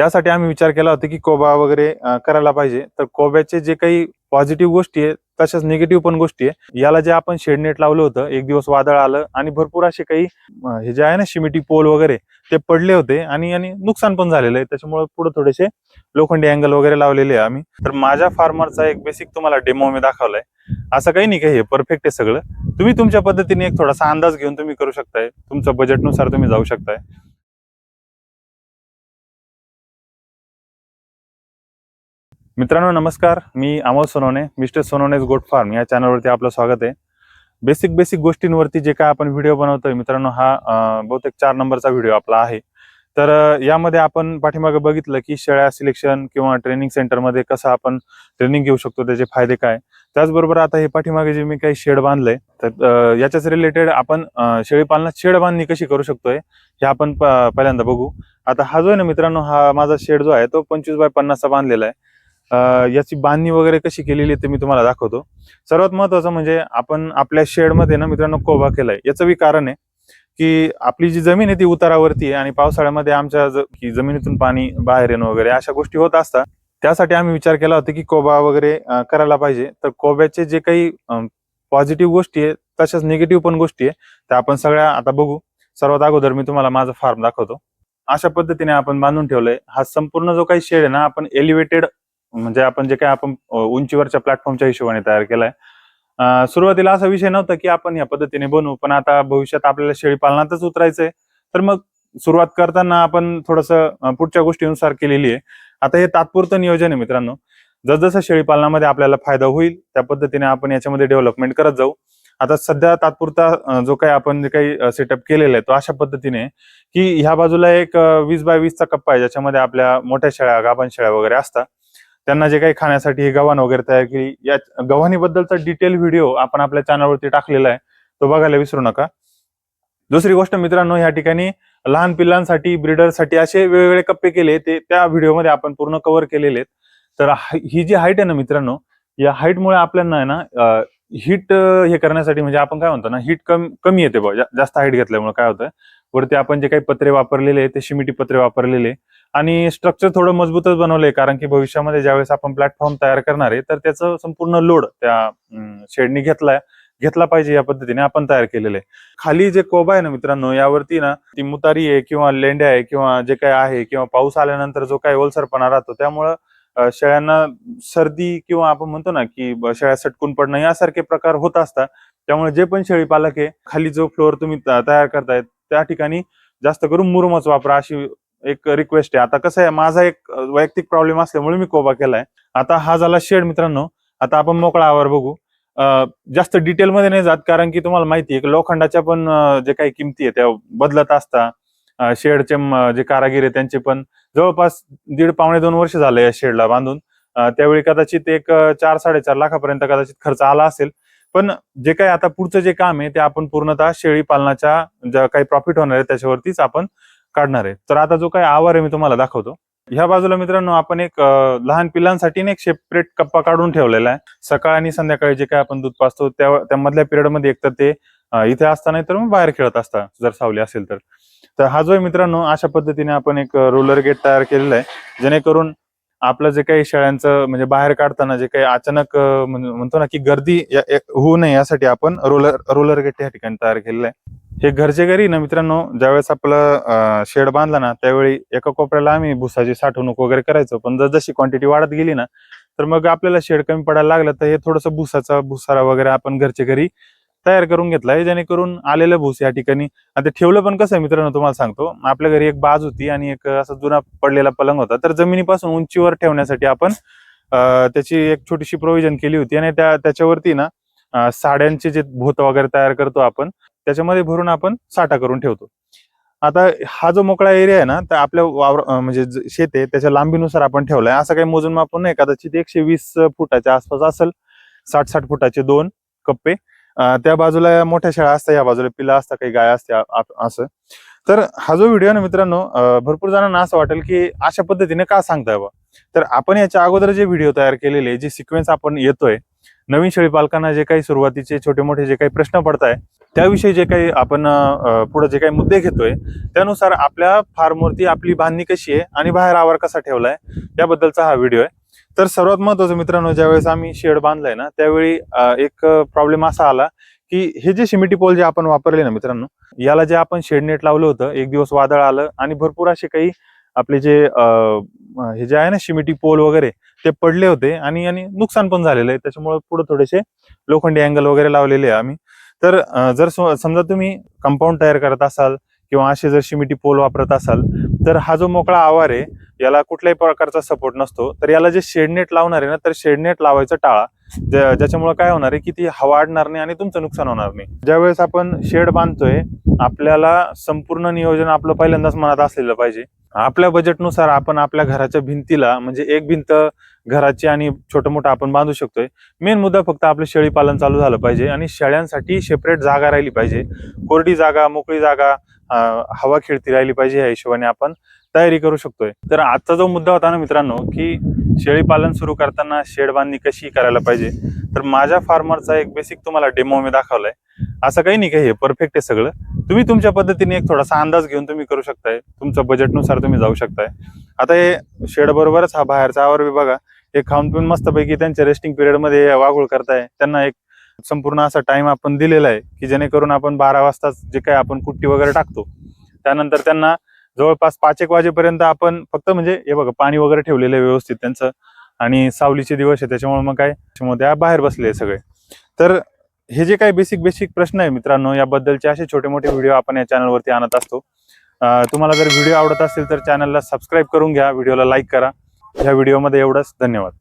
त्यासाठी आम्ही विचार केला होता की कोबा वगैरे करायला पाहिजे. तर कोब्याचे जे काही पॉझिटिव्ह गोष्टी आहेत तशाच निगेटिव्ह पण गोष्टी आहे याला जे आपण शेडनेट लावलं होतं एक दिवस वादळ आलं आणि भरपूर असे काही हे जे आहे ना शिमिटी पोल वगैरे ते पडले होते आणि आणि नुकसान पण झालेलं आहे. त्याच्यामुळे पुढे थोडेसे लोखंडी अँगल वगैरे लावलेले आहे आम्ही. तर माझ्या फार्मरचा एक बेसिक तुम्हाला डेमो मी दाखवलाय. असं काही नाही काही हे परफेक्ट आहे सगळं. तुम्ही तुमच्या पद्धतीने एक थोडासा अंदाज घेऊन तुम्ही करू शकताय. तुमच्या बजेटनुसार तुम्ही जाऊ शकताय. मित्रांनो नमस्कार. मी Amol Sonawane mister Sonawane's goat farm या चॅनलवरती आपलं स्वागत आहे. बेसिक बेसिक गोष्टींवरती जे काय आपण व्हिडिओ बनवतोय मित्रांनो हा बहुतेक चार नंबरचा व्हिडिओ आपला आहे. तर यामध्ये आपण पाठीमागे बघितलं की शेळ्या सिलेक्शन किंवा ट्रेनिंग सेंटरमध्ये कसं आपण ट्रेनिंग घेऊ शकतो त्याचे फायदे काय? त्याचबरोबर आता हे पाठीमागे जे मी काही शेड बांधलंय तर याच्याच रिलेटेड आपण शेळी पालनात शेड बांधणी कशी करू शकतोय हे आपण प- पहिल्यांदा बघू. आता हा जो आहे ना मित्रांनो हा माझा शेड जो आहे तो पंचवीस बाय पन्नासचा बांधलेला आहे. याची बांधणी वगैरे कशी केलेली आहे ते मी तुम्हाला दाखवतो. सर्वात महत्वाचं म्हणजे आपण आपल्या शेडमध्ये ना मित्रांनो कोबा केलाय. याचं बी कारण आहे की आपली जी जमीन आहे ती उतारावरती आहे आणि पावसाळ्यामध्ये आमच्या जमिनीतून पाणी बाहेर येणं वगैरे अशा गोष्टी होत असतात. त्यासाठी आम्ही विचार केला होता की कोबा वगैरे करायला पाहिजे. तर कोब्याचे जे काही पॉझिटिव्ह गोष्टी आहे तशाच निगेटिव्ह पण गोष्टी आहे त्या आपण सगळ्या आता बघू. सर्वात अगोदर मी तुम्हाला माझा फार्म दाखवतो. अशा पद्धतीने आपण बांधून ठेवलंय. हा संपूर्ण जो काही शेड आहे ना आपण एलिव्हेटेड म्हणजे आपण जे काय आपण उंचीवरच्या प्लॅटफॉर्मच्या हिशोबाने तयार केलाय. सुरुवातीला असा विषय नव्हता की आपण या पद्धतीने बनवू पण आता भविष्यात आपल्याला शेळी पालनातच उतरायचंय. तर मग सुरुवात करताना आपण थोडस पुढच्या गोष्टीनुसार केलेली आहे. आता हे तात्पुरतं नियोजन आहे मित्रांनो. जसजसं शेळी पालनामध्ये आपल्याला फायदा होईल त्या पद्धतीने आपण याच्यामध्ये डेव्हलपमेंट करत जाऊ. आता सध्या तात्पुरता जो काही आपण जे काही सेटअप केलेला आहे तो अशा पद्धतीने की ह्या बाजूला एक वीस बाय वीसचा कप्पा आहे ज्याच्यामध्ये आपल्या मोठ्या शेळ्या गाभण शेळ्या वगैरे असतात. त्यांना जे काही खाण्यासाठी हे गव्हाण वगैरे तयार केली. या गव्हाणीबद्दलचा डिटेल व्हिडिओ आपण आपल्या चॅनलवरती टाकलेला आहे. तो बघायला विसरू नका. दुसरी गोष्ट मित्रांनो या ठिकाणी लहान पिल्लांसाठी ब्रिडरसाठी असे वेगवेगळे कप्पे केले ते त्या व्हिडिओमध्ये आपण पूर्ण कव्हर केलेले आहेत. तर ही जी हाईट आहे ना मित्रांनो या हाईटमुळे आपल्याला ना हिट हे करण्यासाठी म्हणजे आपण काय म्हणतो ना हिट कमी कमी येते बा जास्त हाईट घेतल्यामुळे काय होतं वरती आपण जे काही पत्रे वापरलेले आहे ते शिमिटी पत्रे वापरलेले. आणि स्ट्रक्चर थोडं मजबूतच बनवलंय कारण की भविष्यामध्ये ज्यावेळेस आपण प्लॅटफॉर्म तयार करणार आहे तर त्याचं संपूर्ण लोड त्या शेडनी घेतलाय घेतला पाहिजे या पद्धतीने आपण तयार केलेलं आहे. खाली जे कोबा आहे ना मित्रांनो यावरती ना ती मुतारी आहे किंवा लेंड्या आहे किंवा जे काही आहे किंवा पाऊस आल्यानंतर जो काही ओलसरपणा राहतो त्यामुळं शेळ्यांना सर्दी किंवा आपण म्हणतो ना की शेळ्या सटकून पडणं यासारखे प्रकार होत असतात. त्यामुळे जे पण शेळी पालक आहे खाली जो फ्लोअर तुम्ही तयार करतायत त्या ठिकाणी जास्त करून मुरुमच वापरा अशी एक रिक्वेस्ट आहे. आता कसं आहे माझा एक वैयक्तिक प्रॉब्लेम असल्यामुळे मी कोबा केलाय. आता हा झाला शेड मित्रांनो. आता आपण मोकळा आवार बघू. जास्त डिटेलमध्ये नाही जात कारण की तुम्हाला माहिती आहे की लोखंडाच्या पण जे काही किमती आहे त्या बदलत असता. शेडचे जे कारागीर आहे त्यांचे पण जवळपास दीड पावणे दोन वर्ष झाले या शेडला बांधून. त्यावेळी कदाचित एक चार साडेचार लाखापर्यंत कदाचित खर्च आला असेल. पण जे काही आता पुढचं जे काम आहे ते आपण पूर्णतः शेळी पालनाच्या ज्या काही प्रॉफिट होणार आहे त्याच्यावरतीच आपण काढणार आहे. तर आता जो काही आवार आहे मी तुम्हाला दाखवतो. ह्या बाजूला मित्रांनो आपण एक लहान पिल्लांसाठी एक सेपरेट कप्पा काढून ठेवलेला आहे. सकाळ आणि संध्याकाळी जे काही आपण दूध पाचतो त्यामधल्या पिरियडमध्ये एक तर ते इथे असताना तर मग बाहेर खेळत असता जर सावली असेल तर. तर हा जो आहे मित्रांनो अशा पद्धतीने आपण एक रोलर गेट तयार केलेला आहे. जेणेकरून आपलं जे काही शेळ्यांचं म्हणजे बाहेर काढताना जे काही अचानक म्हणतो ना की गर्दी होऊ नये यासाठी आपण रोलर रोलर गेट या ठिकाणी तयार केलेलं आहे. हे घरचे घरी ना मित्रांनो ज्यावेळेस आपलं शेड बांधला ना त्यावेळी एका कोपऱ्याला आम्ही भुसाची साठवणूक वगैरे करायचो. पण जर जशी क्वांटिटी वाढत गेली ना तर मग आपल्याला शेड कमी पडायला लागलं तर हे थोडंसं भुसाचा भुसारा वगैरे आपण घरच्या घरी तयार करून घेतलाय जेणेकरून आलेलं भूस या ठिकाणी. आता ठेवलं पण कसं आहे मित्रांनो तुम्हाला सांगतो. आपल्या घरी एक बाज होती आणि एक असा जुना पडलेला पलंग होता. तर जमिनीपासून उंचीवर ठेवण्यासाठी आपण त्याची एक छोटीशी प्रोव्हिजन केली होती आणि त्या त्याच्यावरती ना साड्यांचे जे भूत वगैरे तयार करतो आपण त्याच्यामध्ये भरून आपण साठा करून ठेवतो. आता हा जो मोकळा एरिया आहे ना तर आपल्या वावर म्हणजे शेत आहे त्याच्या लांबीनुसार आपण ठेवलाय. असं काही मोजून मापून नाही. कदाचित एकशे वीस फुटाच्या आसपास असेल साठ साठ फुटाचे दोन कप्पे. त्या बाजूला मोठ्या शाळा असतात या बाजूला पिला असतात काही गाय असते असं. तर हा जो व्हिडिओ ना मित्रांनो भरपूर जणांना असं वाटेल की अशा पद्धतीने का सांगताय बा? तर आपण याच्या अगोदर जे व्हिडिओ तयार केलेले जे सिक्वेन्स आपण येतोय नवीन शेळी पालकांना जे काही सुरुवातीचे छोटे मोठे जे काही प्रश्न पडत आहे त्याविषयी जे काही आपण पुढे जे काही मुद्दे घेतोय त्यानुसार आपल्या फार्मवरती आपली बांधणी कशी आहे आणि बाहेर आवार कसा ठेवलाय याबद्दलचा हा व्हिडिओ आहे. तर सर्वात महत्वाचं मित्रांनो ज्यावेळेस आम्ही शेड बांधलाय ना त्यावेळी एक प्रॉब्लेम असा आला की हे जे शिमिटी पोल जे आपण वापरले ना मित्रांनो याला जे आपण शेड नेट लावलं होतं एक दिवस वादळ आलं आणि भरपूर असे काही आपले जे हे जे आहे ना शिमिटी पोल वगैरे ते पडले होते आणि आणि नुकसान पण झालेलं आहे. त्याच्यामुळे पुढे थोडेसे लोखंडी अँगल वगैरे लावलेले आहे आम्ही. तर जर समजा तुम्ही कंपाऊंड तयार करत असाल किंवा असे जर शिमिटी पोल वापरत असाल तर हा जो मोकळा आवार आहे याला कुठल्याही प्रकारचा सपोर्ट नसतो. तर याला जे शेडनेट लावणार आहे ना तर शेडनेट लावायचं टाळा. ज्याच्यामुळे काय होणार आहे की ती हवा अडणार नाही आणि तुमचं नुकसान होणार नाही. ज्यावेळेस आपण शेड बांधतोय आपल्याला संपूर्ण नियोजन आपलं पहिल्यांदाच मनात असलेलं पाहिजे. आपल्या बजेटनुसार आपण आपल्या घराच्या भिंतीला म्हणजे एक भिंत घराची आणि छोटं मोठं आपण बांधू शकतोय. मेन मुद्दा फक्त आपलं शेळी पालन चालू झालं पाहिजे आणि शेळ्यांसाठी सेपरेट जागा राहिली पाहिजे. कोरडी जागा मोकळी जागा हवा खेळती राहिली पाहिजे या हिशोबाने आपण तयारी करू शकतोय. तर आजचा जो मुद्दा होता ना मित्रांनो की शेळी पालन सुरू करताना शेड बांधणी कशी करायला पाहिजे? तर माझ्या फार्मरचा एक बेसिक तुम्हाला डेमो मी दाखवलाय. असं काही नाही काही हे? परफेक्ट आहे सगळं. तुम्ही तुमच्या पद्धतीने एक थोडासा अंदाज घेऊन तुम्ही करू शकताय. तुमच्या बजेटनुसार तुम्ही जाऊ शकताय. आता हे शेड बरोबरच हा बाहेरचा आवर विभागा हे खाऊन पिऊन मस्तपैकी त्यांच्या रेस्टिंग पिरियडमध्ये वाघोळ करताय. त्यांना एक संपूर्ण असा टाइम आपण दिलेला आहे की जेणेकरून आपण बारा वाजता जे काही आपण कुट्टी वगैरे टाकतो त्यानंतर त्यांना जवळपास पाच एक वाजेपर्यंत आपण फक्त म्हणजे हे बघा पाणी वगैरे ठेवलेलं आहे व्यवस्थित त्यांचं आणि सावलीचे दिवस आहे त्याच्यामुळे मग काय त्याच्यामुळे त्या बाहेर बसले सगळे. तर हे जे काही बेसिक बेसिक प्रश्न आहे मित्रांनो याबद्दलचे असे छोटे मोठे व्हिडिओ आपण या चॅनलवरती आणत असतो. तुम्हाला जर व्हिडिओ आवडत असेल तर चॅनलला सबस्क्राईब करून घ्या व्हिडिओला लाईक करा. ह्या व्हिडिओमध्ये एवढंच धन्यवाद.